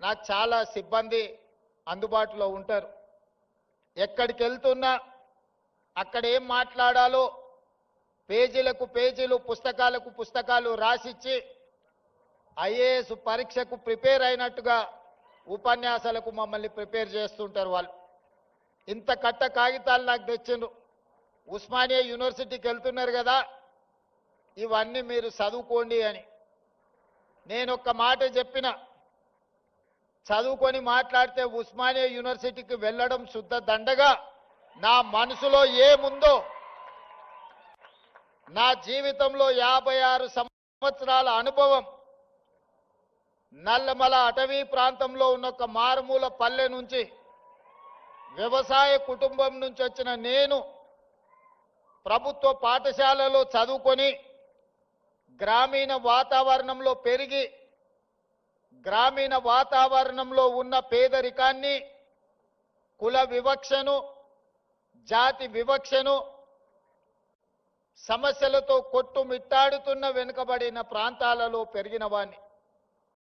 నాకు చాలా సిబ్బంది అందుబాటులో ఉంటారు. ఎక్కడికి వెళ్తున్నా అక్కడ ఏం మాట్లాడాలో పేజీలకు పేజీలు పుస్తకాలకు పుస్తకాలు రాసిచ్చి ఐఏఎస్ పరీక్షకు ప్రిపేర్ అయినట్టుగా ఉపన్యాసాలకు మమ్మల్ని ప్రిపేర్ చేస్తుంటారు వాళ్ళు. ఇంత కట్ట కాగితాలు నాకు తెచ్చిండ్రు. ఉస్మానియా యూనివర్సిటీకి వెళ్తున్నారు కదా ఇవన్నీ మీరు చదువుకోండి అని. నేను ఒక్క మాట చెప్పిన చదువుకొని మాట్లాడితే ఉస్మానియా యూనివర్సిటీకి వెళ్ళడం శుద్ధ దండగా. నా మనసులో ఏముందో? నా జీవితంలో యాభై ఆరు సంవత్సరాల అనుభవం. నల్లమల అటవీ ప్రాంతంలో ఉన్న ఒక మారుమూల పల్లె నుంచి వ్యవసాయ కుటుంబం నుంచి వచ్చిన నేను ప్రభుత్వ పాఠశాలలో చదువుకొని గ్రామీణ వాతావరణంలో పెరిగి గ్రామీణ వాతావరణంలో ఉన్న పేదరికాన్ని కుల వివక్షను జాతి వివక్షను సమస్యలతో కొట్టుమిట్టాడుతున్న వెనుకబడిన ప్రాంతాలలో పెరిగిన వాణ్ణి.